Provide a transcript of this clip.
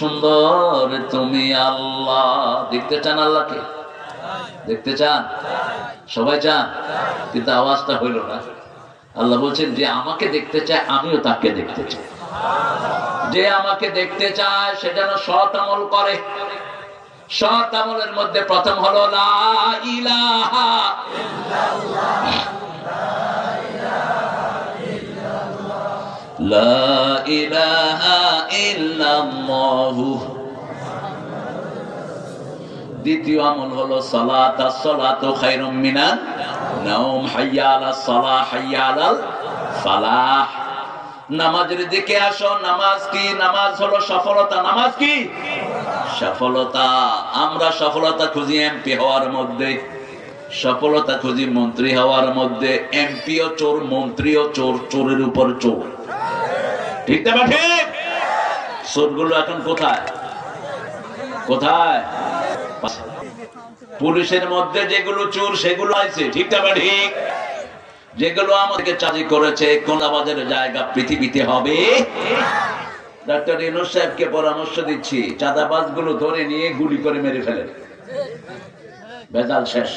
সুন্দর, তুমি আল্লাহ। দেখতে চান আল্লাহকে? দেখতে চান? সবাই চান? কিন্তু আওয়াজটা হইল না। আল্লাহ বলছেন, যে আমাকে দেখতে চায়, আমিও তাকে দেখতে চাই। যে আমাকে দেখতে চায়, সে যেন সৎ আমল করে। সৎ আমলের মধ্যে প্রথম হলো, লা ইলাহা লা ইলাহা দ্বিতীয় আমল হলো নামাজের দিকে আসো, নামাজ কি? নামাজ হলো সফলতা। নামাজ কি? সফলতা। আমরা সফলতা খুঁজি এমপি হওয়ার মধ্যে, সফলতা খুঁজি মন্ত্রী হওয়ার মধ্যে। এমপিও চোর, মন্ত্রীও চোর, চোরের উপর চোর। ঠিক না ঠিক? চোরগুলো এখন কোথায়? কোথায়? পুলিশের মধ্যে যেগুলো চোর, সেগুলো আছে। ঠিক না ঠিক। যেগুলো আমাদেরকে চাকরি করেছে, কোন আমাদের জায়গা পৃথিবীতে হবে? ডাক্তার ইনুস সাহেবকে পরামর্শ দিচ্ছি। চাঁদাবাজগুলো ধরে নিয়ে গুলি করে মেরে ফেলেন। বেজাল শেষ।